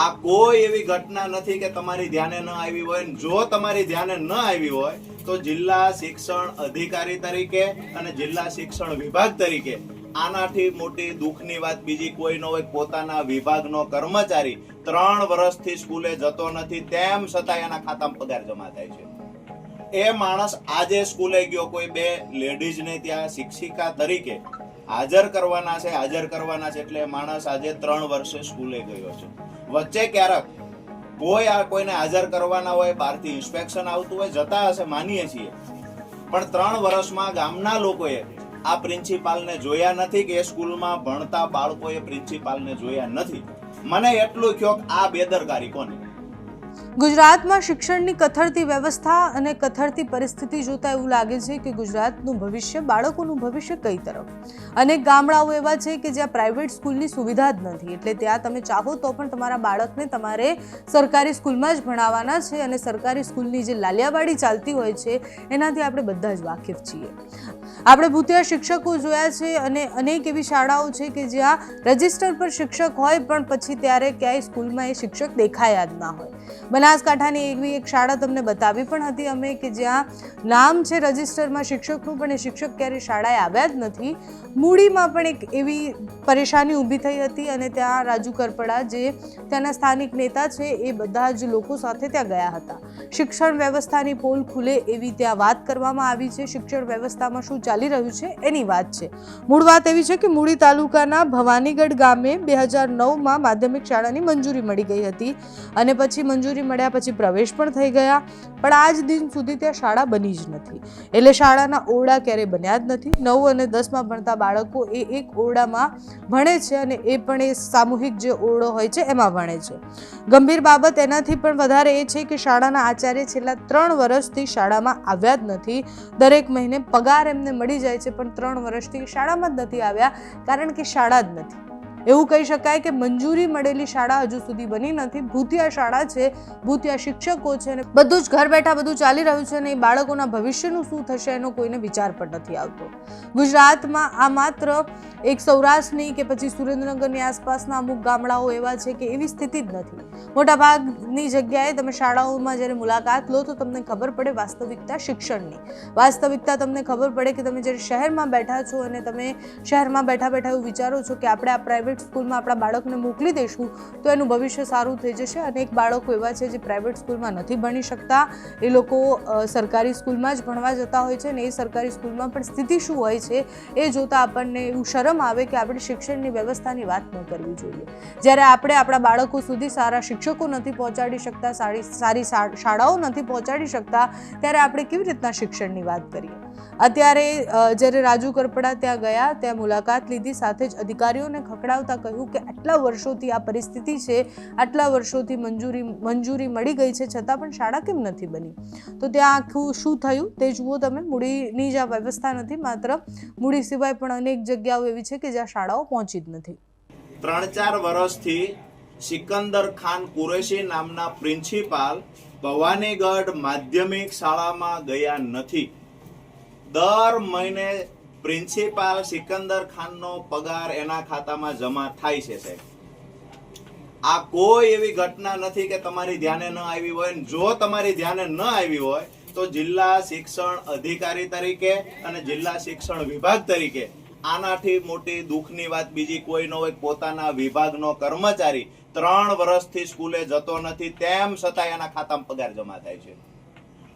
આ કોઈ એવી ઘટના નથી કે તમારી ધ્યાને ન આવી હોય. જો તમારી ધ્યાને ન આવી હોય, તો જિલ્લા શિક્ષણ અધિકારી તરીકે અને જિલ્લા શિક્ષણ વિભાગ તરીકે આનાથી મોટી દુઃખની વાત બીજી કોઈ ન હોય પોતાના વિભાગનો કર્મચારી ત્રણ વર્ષથી સ્કૂલે જતો નથી, તેમ છતાં એના ખાતામાં પગાર જમા થાય છે. એ માણસ આજે સ્કૂલે ગયો, કોઈ બે લેડીઝને ત્યાં શિક્ષિકા તરીકે હાજર કરવાના છે, હાજર કરવાના છે, એટલે માણસ આજે ત્રણ વર્ષે સ્કૂલે ગયો છે. વચ્ચે ક્યારેક કોઈ આ કોઈને હાજર કરવાના હોય, બહારથી ઇન્સ્પેક્શન આવતું હોય, જતા હશે, માનીએ છીએ. પણ ત્રણ વર્ષમાં ગામના લોકોએ આ પ્રિન્સિપાલને જોયા નથી કે એ સ્કૂલમાં ભણતા બાળકોએ પ્રિન્સિપાલને જોયા નથી. મને એટલું થયો આ બેદરકારી કોની? ગુજરાતમાં શિક્ષણની કથળતી વ્યવસ્થા અને કથળતી પરિસ્થિતિ જોતા એવું લાગે છે કે ગુજરાતનું ભવિષ્ય બાળકોનું ભવિષ્ય કઈ તરફ? અનેક ગામડાઓ એવા છે કે જ્યાં પ્રાઇવેટ સ્કૂલની સુવિધા જ નથી. એટલે ત્યાં તમે ચાહો તો પણ તમારા બાળકને તમારે સરકારી સ્કૂલમાં જ ભણાવવાના છે અને સરકારી સ્કૂલની જે લાલિયાવાડી ચાલતી હોય છે, એનાથી આપણે બધા જ વાકેફ છીએ. આપણે ભૂતિયા શિક્ષકો જોયા છે અને અનેક એવી શાળાઓ છે કે જ્યાં રજિસ્ટર પર શિક્ષક હોય પણ પછી ત્યારે ક્યાંય સ્કૂલમાં એ શિક્ષક દેખાયા જ ના હોય. બનાસકાંઠાની એવી એક શાળા તમને બતાવી પણ હતી અમે કે જ્યાં નામ છે રજિસ્ટરમાં શિક્ષકનું, પણ એ શિક્ષક ક્યારેય શાળાએ આવ્યા જ નથી. મૂડીમાં પણ એક એવી પરેશાની ઊભી થઈ હતી અને ત્યાં રાજુ કરપડા જે ત્યાંના સ્થાનિક નેતા છે એ બધા જ લોકો સાથે ત્યાં ગયા હતા. શિક્ષણ વ્યવસ્થાની પોલ ખુલે એવી ત્યાં વાત કરવામાં આવી છે. શિક્ષણ વ્યવસ્થામાં શું ચાલી રહ્યું છે એની વાત છે. મૂળ વાત એવી છે કે મૂડી તાલુકાના ભવાનીગઢ ગામે બે હજાર નવમાં માધ્યમિક શાળાની મંજૂરી મળી ગઈ હતી અને પછી મંજૂરી મળ્યા પછી પ્રવેશ પણ થઈ ગયા, પણ આજ દિન સુધી ત્યાં શાળા બની જ નથી. એટલે શાળાના ઓરડા ક્યારેય બન્યા જ નથી. નવ અને દસમાં ભણતા બાળકો એ એક ઓરડામાં ભણે છે અને એ પણ એ સામૂહિક જે ઓરડો હોય છે એમાં ભણે છે. ગંભીર બાબત એનાથી પણ વધારે એ છે કે શાળાના આચાર્ય છેલ્લા ત્રણ વર્ષથી શાળામાં આવ્યા જ નથી. દરેક મહિને પગાર એમને મળી જાય છે, પણ ત્રણ વર્ષથી શાળામાં જ નથી આવ્યા, કારણ કે શાળા જ નથી. એવું કહી શકાય કે મંજૂરી મળેલી શાળા હજુ સુધી બની નથી. ભૂતિયા શાળા છે, ભૂતિયા શિક્ષકો છે અને બધું જ ઘર બેઠા બધું ચાલી રહ્યું છે અને એ બાળકોના ભવિષ્યનું શું થશે એનો કોઈને વિચાર પણ નથી આવતો. ગુજરાતમાં આ માત્ર એક સૌરાષ્ટ્રની કે પછી સુરેન્દ્રનગરની આસપાસના અમુક ગામડાઓ એવા છે કે એવી સ્થિતિ જ નથી. મોટાભાગની જગ્યાએ તમે શાળાઓમાં જ્યારે મુલાકાત લો તો તમને ખબર પડે વાસ્તવિકતા શિક્ષણની. વાસ્તવિકતા તમને ખબર પડે કે તમે જ્યારે શહેરમાં બેઠા છો અને તમે શહેરમાં બેઠા બેઠા એવું વિચારો છો કે આપણે આ પ્રાઇવેટ સ્કૂલમાં આપણા બાળકને મોકલી દઈશું, તો એનું ભવિષ્ય સારું થઈ જશે અનેક બાળકો એવા છે જે પ્રાઇવેટ સ્કૂલમાં નથી ભણી શકતા. એ લોકો સરકારી સ્કૂલમાં જ ભણવા જતા હોય છે અને એ સરકારી સ્કૂલમાં પણ સ્થિતિ શું હોય છે એ જોતાં આપણને એવું શરમ આવે કે આપણે શિક્ષણની વ્યવસ્થાની વાત ન કરવી જોઈએ. જ્યારે આપણે આપણા બાળકો સુધી સારા શિક્ષકો નથી પહોંચાડી શકતા, સારી સારી શાળાઓ નથી પહોંચાડી શકતા, ત્યારે આપણે કેવી રીતના શિક્ષણની વાત કરીએ? અત્યારે જ્યારે રાજુ કરપડા ત્યાં ગયા, ત્યાં મુલાકાત લીધી, સાથે જ અધિકારીઓને ખખડાવતા કહ્યું કે આટલા વર્ષોથી આ પરિસ્થિતિ છે, આટલા વર્ષોથી મંજૂરી મંજૂરી મળી ગઈ છે, છતાં પણ શાળા કેમ નથી બની? તો ત્યાં આખું શું થયું? તે જુઓ તમે, મૂડીની જ આ વ્યવસ્થા નથી, માત્ર મૂડી સિવાય પણ અનેક જગ્યાઓ એવી છે કે જ્યાં શાળાઓ પહોંચી જ નથી. ત્રણ ચાર વર્ષથી સિકંદર ખાન કુરેશી નામના પ્રિન્સિપાલ ભવાનીગઢ માધ્યમિક શાળામાં ગયા નથી. દર મહિને પ્રિન્સિપાલ સિકંદર ખાનનો પગાર એના ખાતામાં જમા થાય છે, સાહેબ. આ કોઈ એવી ઘટના નથી કે તમારી ધ્યાને ન આવી હોય જો તમારી ધ્યાને ન આવી હોય, તો જિલ્લા શિક્ષણ અધિકારી તરીકે અને જિલ્લા શિક્ષણ વિભાગ તરીકે આનાથી મોટી દુઃખની વાત બીજી કોઈ ન હોય પોતાના વિભાગનો કર્મચારી ત્રણ વર્ષથી સ્કૂલે જતો નથી, તેમ છતાં એના ખાતામાં પગાર જમા થાય છે.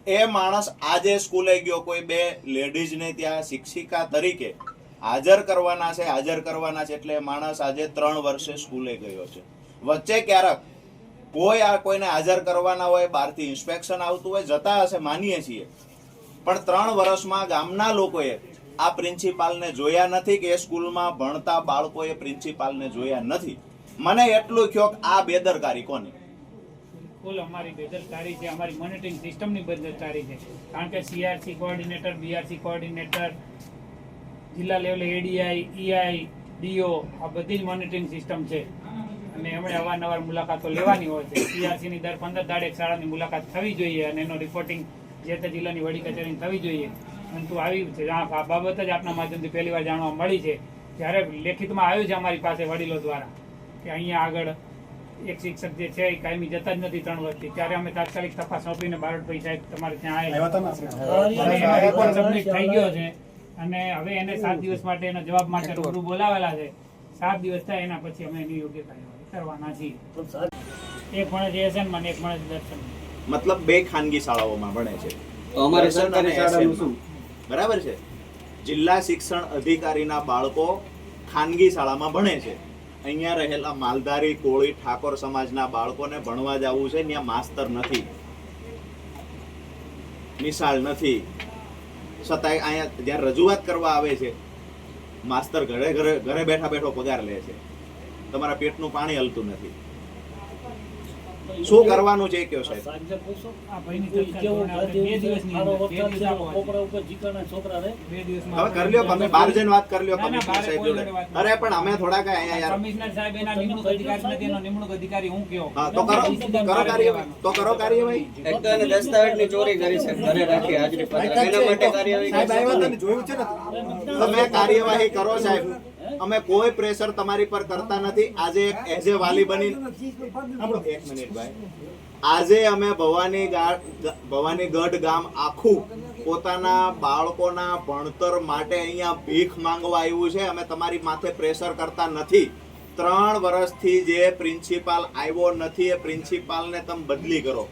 એ માણસ આજે સ્કૂલે ગયો, કોઈ બે લેડીઝને ત્યાં શિક્ષિકા તરીકે હાજર કરવાના છે, હાજર કરવાના છે, એટલે માણસ આજે ત્રણ વર્ષે સ્કૂલે ગયો છે. વચ્ચે ક્યારેક કોઈ આ કોઈને હાજર કરવાના હોય, બહારથી ઇન્સ્પેક્શન આવતું હોય, જતા હશે, માનીએ છીએ. પણ ત્રણ વર્ષમાં ગામના લોકોએ આ પ્રિન્સિપાલને જોયા નથી કે એ સ્કૂલમાં ભણતા બાળકોએ પ્રિન્સિપાલને જોયા નથી. મને એટલું કયો આ બેદરકારી કોની? બિલકુલ અમારી બેદરકારી છે, અમારી મોનિટરિંગ સિસ્ટમની બેદરકારી છે. કારણ કે સીઆરસી કોઓર્ડિનેટર બીઆરસી કોઓર્ડિનેટર જિલ્લા લેવલે એડીઆઈ ઈઆઈ ડીઓ આ બધી જ મોનિટરિંગ સિસ્ટમ છે. અને એમણે અવારનવાર મુલાકાતો લેવાની હોય છે. સીઆરસીની દર પંદર દાડે એક શાળાની મુલાકાત થવી જોઈએ અને એનો રિપોર્ટિંગ જે તે જિલ્લાની વડી કચેરીની થવી જોઈએ. પરંતુ આવી છે આ બાબત જ આપના માધ્યમથી પહેલી વાર જાણવા મળી છે. જ્યારે લેખિતમાં આવ્યું છે અમારી પાસે વડીલો દ્વારા કે અહીંયા આગળ એક શિક્ષક જે છે એ કાયમી જતા જ નથી ત્રણ વર્ષથી. ત્યારે અમે તાત્કાલિક તપાસ આપીને બારોટ ભાઈ સાહેબ તમારે ત્યાં આવ્યા રિપોર્ટ સબમિટ થઈ ગયો છે. અને હવે એને સાત દિવસ માટે એના જવાબ માટે રૂબરૂ બોલાવેલા છે. સાત દિવસ થાય એના પછી અમે એની યોગ્ય કાર્યવાહી કરવાના છીએ. એક માણસ છે એસએનમાં એક માણસ દર્શન મતલબ બે ખાનગી શાળાઓમાં ભણે છે. તો અમારે સરકારી શાળાનું. બરાબર છે. જિલ્લા શિક્ષણ અધિકારીના બાળકો ખાનગી શાળામાં ભણે છે. અહીંયા રહેલા માલધારી, કોળી, ઠાકોર સમાજના બાળકોને ભણવા જવું છે, ત્યાં માસ્તર નથી. નિશાળ નથી. છતાંય અહીંયા જ્યાં રજૂઆત કરવા આવે છે, માસ્તર ઘરે ઘરે ઘરે બેઠા બેઠો પગાર લે છે. તમારા પેટનું પાણી હલતું નથી. શું કરવાનું છે કયો સાહેબ? હવે કરી લ્યો તમે બહાર જઈને વાત કરી લ્યો કમિશનર સાહેબ જોડે. અરે પણ અમે થોડાક અહીંયા યાર કમિશનર સાહેબ એના નિમણૂક અધિકારી નથી એનો નિમણૂક અધિકારી હું કયો? હા તો કરો કરો કાર્યવાહી. તો કરો કાર્યવાહી. એક તો એને દસ્તાવેજની ચોરી કરી છે ઘરે રાખી હાજરી પત્રક એના માટે કાર્યવાહી સાહેબ આવ્યા તમે જોયું છે ને? તમે કાર્યવાહી કરો સાહેબ. અમે કોઈ પ્રેશર તમારી પર કરતા નથી. આજે એક એઝ એ વાલી બની એક મિનિટ ભાઈ. આજે અમે ભવાની ભવાની ગઢ ગામ આખું પોતાના બાળકોના ભણતર માટે અહીંયા ભીખ માંગવા આવ્યું છે. અમે તમારી માથે પ્રેશર કરતા નથી. ત્રણ વર્ષથી જે પ્રિન્સિપાલ આવ્યો નથી, એ પ્રિન્સિપાલને તમે બદલી કરો.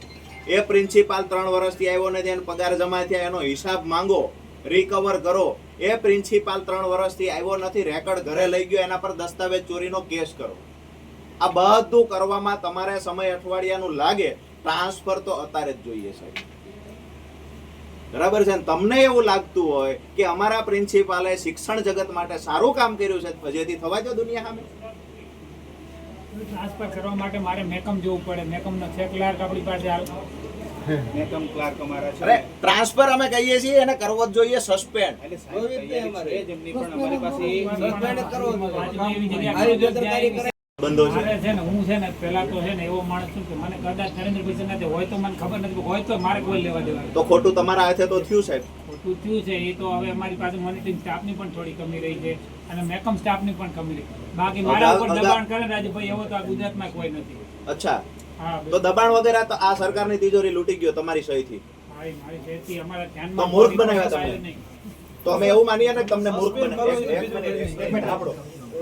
એ પ્રિન્સિપાલ ત્રણ વર્ષથી આવ્યો નથી, એને પગાર જમા થયા, એનો હિસાબ માંગો. રિકવર કરો. એ પ્રિન્સિપાલ ત્રણ વર્ષથી આવ્યો નથી રેકર્ડ ઘરે લઈ ગયો, એના પર દસ્તાવેજ ચોરીનો કેસ કરો. આ બધું કરવામાં તમારે સમય અઠવાડિયાનું લાગે. ટ્રાન્સફર તો અત્યારે જ જોઈએ સાહેબ. બરાબર છે? ને તમને એવું લાગતું હોય કે અમારા પ્રિન્સિપાલે શિક્ષણ જગત માટે સારું કામ કર્યું છે ફજેથી થવા જો દુનિયા સામે. ટ્રાન્સફર કરવા માટે મારે મેકમ જોવું પડે. મેકમ નો ચેક ક્લાર્ક આપણી પાસે હાલ. મેકમ ક્લાર્ક અમારા અરે ટ્રાન્સફર અમે કહીએ છીએ એને કરવો જ જોઈએ સસ્પેન્ડ. Suspend જ કરવો જોઈએ. રાજમાં એવી જગ્યા આવી કરો છો બેદરકારી ત્યાં બંધો છે. છે ને હું છે ને પેલા તો છે ને એવો માણસ છું કે મને કદાચ નરેન્દ્રભાઈ છે હોય તો મને ખબર નથી હોય તો મારે કોઈ લેવા દેવા તો ખોટું તમારા હાથે તો થયું સાહેબ? ખોટું થયું છે એ તો હવે અમારી પાસે મોનિટરિંગ સ્ટાફની પણ થોડી કમી રહી છે અને મેકમ સ્ટાફની પણ કમી રહી બાકી મારા ઉપર દબાણ કરે ને રાજુભાઈ એવો તો આ ગુજરાતમાં કોઈ નથી. અચ્છા. તો દબાણ વગેરે તો આ સરકારની તિજોરી લૂંટી ગયો તમારી સહીથી. તો મૂર્ખ બનાવ્યા તમે. તો અમે એવું માનીએ ને તમને મૂર્ખ બને એક- એક મિનિટ, એક મિનિટ આપણો.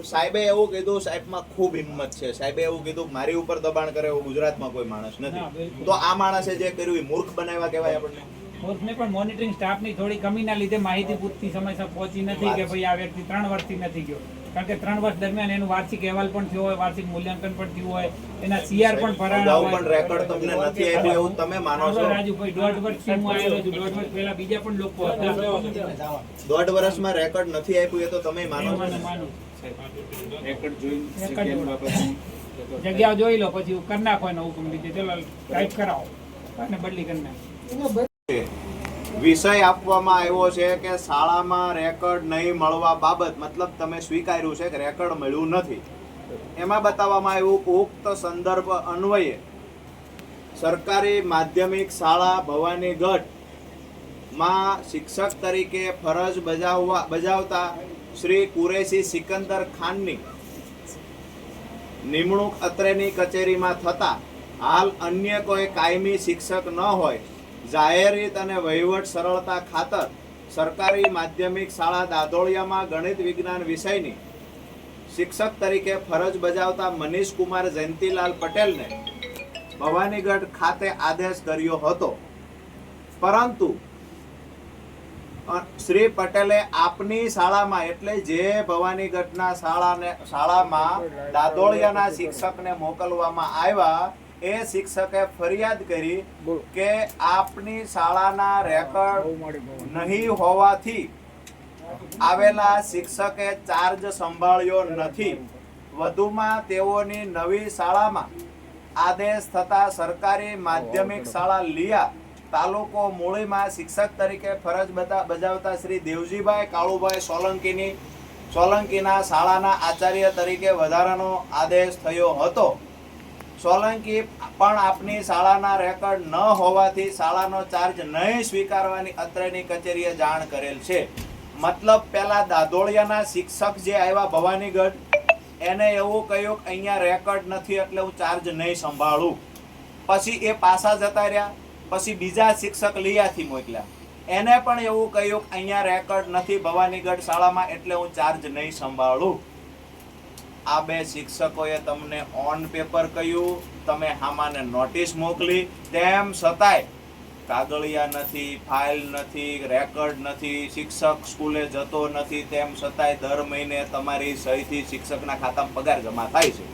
સાહેબે એવું કીધું સાહેબમાં ખૂબ હિંમત છે. સાહેબે એવું કીધું મારી ઉપર દબાણ કરે એવું ગુજરાતમાં કોઈ માણસ નથી. તો આ માણસે જે કર્યું એ મૂર્ખ બનાવ્યા કહેવાય આપણને? મૂર્ખને પણ મોનિટરિંગ સ્ટાફની થોડી કમીના લીધે માહિતી પૂરતી સમયસર પહોંચી નથી કે ભાઈ આ વ્યક્તિ ત્રણ વર્ષથી નથી ગયો. કારણ કે ત્રણ વર્ષ દરમિયાન એનું વાર્ષિક અહેવાલ પણ થયો હોય વાર્ષિક મૂલ્યાંકન પણ થયું હોય એના સીઆર પણ ભરાણા પણ રેકોર્ડ તમને નથી આપ્યું એવું તમે માનો છો? રાજુભાઈ દોઢ વર્ષથી હું આવેલો છું દોઢ વર્ષ પહેલા બીજા પણ લોકો હતા. દોઢ વર્ષમાં રેકોર્ડ નથી આપ્યું એ તો તમે માનો છો? માનું રેકર્ડ જગ્યા જોઈ લો પછી કરી નાખો એનો હુકમ લીધે. ચલો ટાઈપ કરાવો. અને બદલી કરી નાખો. વિષય આપવામાં આવ્યો છે કે શાળામાં રેકોર્ડ નહીં મળવા બાબત, મતલબ તમે સ્વીકાર્યું છે કે રેકોર્ડ મળ્યું નથી. એમાં બતાવવામાં આવ્યું, ઉક્ત સંદર્ભ અન્વયે સરકારી માધ્યમિક શાળા ભવાની ગઢમાં શિક્ષક તરીકે ફરજ બજાવવા, બજાવતા શ્રી કુરેશી સિકંદર ખાનની નિમણૂક અત્રેની કચેરીમાં થતા હાલ અન્ય કોઈ કાયમી શિક્ષક ન હોય જાહેર રીત અને વહીવટ સરળતા ખાતર સરકારી માધ્યમિક શાળા દાદોળિયામાં ગણિત વિજ્ઞાન વિષયની શિક્ષક તરીકે ફરજ બજાવતા મનીષ કુમાર જયંતિલાલ પટેલને ભવાનીગઢ ખાતે આદેશ કર્યો હતો. પરંતુ શ્રી પટેલે આપની શાળામાં એટલે જે ભવાનીગઢના શાળાને, શાળામાં દાદોળિયાના શિક્ષકને મોકલવામાં આવ્યા એ શિક્ષકે ફરિયાદ કરી કે આપની શાળાના રેકોર્ડ નહીં હોવાથી આવેલા શિક્ષકે ચાર્જ સંભાળ્યો નથી. વધુમાં તેઓની નવી શાળામાં આદેશ થતા સરકારી માધ્યમિક શાળા લિયા તાલુકો મૂળીમાં શિક્ષક તરીકે ફરજ બજાવતા શ્રી દેવજીભાઈ કાળુભાઈ સોલંકીની સોલંકીના શાળાના આચાર્ય તરીકે વધારાનો આદેશ થયો હતો. સોલંકી પણ આપની શાળાના રેકોર્ડ ન હોવાથી શાળાનો ચાર્જ નહીં સ્વીકારવાની અત્રેની કચેરીએ જાણ કરેલ છે. મતલબ પેલા દાદોળિયાના શિક્ષક જે આવ્યા ભવાનીગઢ, એને એવું કહ્યું કે અહીંયા રેકોર્ડ નથી એટલે હું ચાર્જ નહીં સંભાળું. પછી એ પાછા જતા રહ્યા, પછી બીજા શિક્ષક લિયાથી મોકલ્યા. એને પણ એવું કહ્યું કે અહીંયા રેકોર્ડ નથી ભવાનીગઢ શાળામાં એટલે હું ચાર્જ નહીં સંભાળું. આ બે શિક્ષકોએ તમને ઓન પેપર કહ્યું, તમે હામાને નોટિસ મોકલી. તેમ છતાંય, કાગળિયા નથી ફાઇલ નથી રેકર્ડ નથી, શિક્ષક સ્કૂલે જતો નથી, તેમ છતાંય દર મહિને તમારી સહીથી શિક્ષકના ખાતામાં પગાર જમા થાય છે.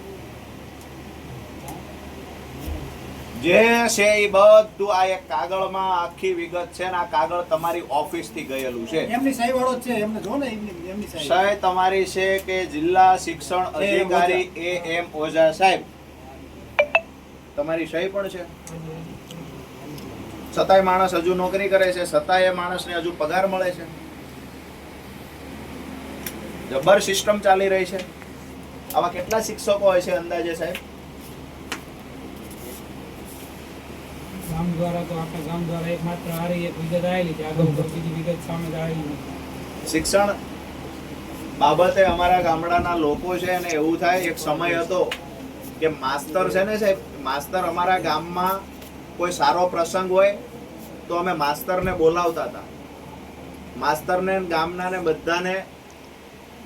જે છે એ બધું આ એક કાગળમાં આખી વિગત છે ને આ કાગળ તમારી ઓફિસથી ગયેલું છે. એમની સહી વાળો છે એમને જો ને એમની સહી સહી તમારી છે કે જિલ્લા શિક્ષણ અધિકારી એ એમ ઓઝા સાહેબ તમારી સહી પણ છે? છતાંય માણસ હજુ નોકરી કરે છે છતાંય એ માણસને હજુ પગાર મળે છે. જબર સિસ્ટમ ચાલી રહી છે. આવા કેટલા શિક્ષકો હોય છે અંદાજે સાહેબ? ગામ દ્વારા તો આપણા ગામ દ્વારા એક માત્ર આરી એક વિગત આવેલી છે. આગળ બીજી વિગત સામે આવેલી નથી. શિક્ષણ બાબતે અમારા ગામડાના લોકો છે અને એવું થાય, એક સમય હતો કે માસ્તર છે ને સાહેબ, માસ્તર અમારા ગામમાં કોઈ સારો પ્રસંગ હોય તો અમે માસ્તરને બોલાવતા હતા. માસ્તરને ગામનાને બધાને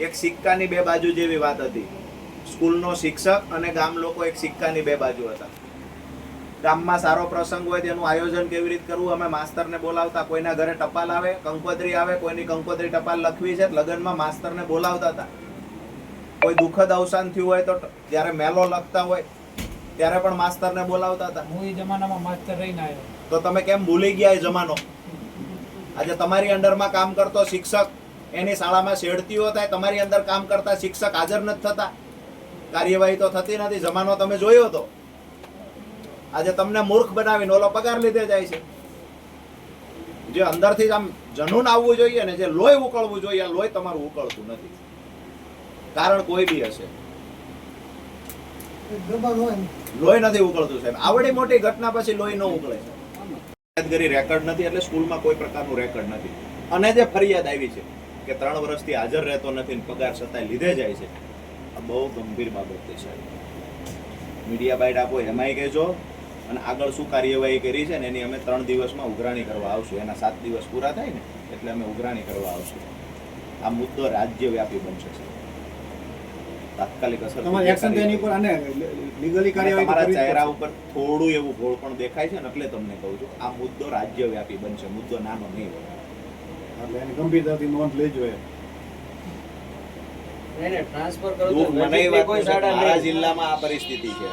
એક સિક્કાની બે બાજુ જેવી વાત હતી. સ્કૂલનો શિક્ષક અને ગામ લોકો એક સિક્કાની બે બાજુ હતા. ગામમાં સારો પ્રસંગ હોય તેનું આયોજન કેવી રીતે કરવું? અમે માસ્તરને બોલાવતા કોઈના ઘરે ટપાલ આવે કંકોત્રી આવે કોઈની કંકોત્રી ટપાલ લખવી છે લગ્નમાં માસ્તરને બોલાવતા હતા. કોઈ દુઃખદ અવસાન થયું હોય તો જ્યારે મેલો લખતા હોય ત્યારે પણ માસ્તરને બોલાવતા હતા. હું એ જમાનામાં માસ્ટર રહીને આવ્યો તો તમે કેમ ભૂલી ગયા એ જમાનો? આજે તમારી અંડરમાં કામ કરતો શિક્ષક એની શાળામાં શેડતીઓ થાય તમારી અંદર કામ કરતા શિક્ષક હાજર નથી થતા. કાર્યવાહી તો થતી નથી જમાનો તમે જોયો હતો આજે તમને મૂર્ખ બનાવીને ઓલો પગાર લીધે જાય છે. જે અંદરથી આમ જનૂન આવવું જોઈએ ને જે લોહી ઉકળવું જોઈએ આ લોહી તમારું ઉકળતું નથી. કારણ કોઈ બી હશે. લોહી નથી ઉકળતું સાહેબ. આવડી મોટી ઘટના પછી લોહી ન ઉકળે. યાદગીરી રેકોર્ડ નથી એટલે સ્કૂલમાં કોઈ પ્રકારનું રેકોર્ડ નથી. અને જે ફરિયાદ આવી છે કે ત્રણ વર્ષથી હાજર રહેતો નથી ને પગાર છતાંય લીધે જાય છે. આ બહુ ગંભીર બાબત છે સાહેબ. મીડિયા બાઇટ આપો એમાંય કહેજો. અને આગળ શું કાર્યવાહી કરી છે ને એની અમે ત્રણ દિવસમાં ઉઘરાણી કરવા આવશું. એના સાત દિવસ પૂરા થાય ને એટલે અમે ઉઘરાણી કરવા આવશું. આ મુદ્દો રાજ્યવ્યાપી બનશે તાત્કાલિક અસર તમારી ચહેરા ઉપર થોડું એવું ભોળ પણ દેખાય છે ને એટલે તમને કહું છું આ મુદ્દો રાજ્યવ્યાપી બનશે. મુદ્દો નાનો નહીં હોય. એટલે એની ગંભીરતાથી નોંધ લેજો ટ્રાન્સફર કરો મારા જિલ્લામાં આ પરિસ્થિતિ છે.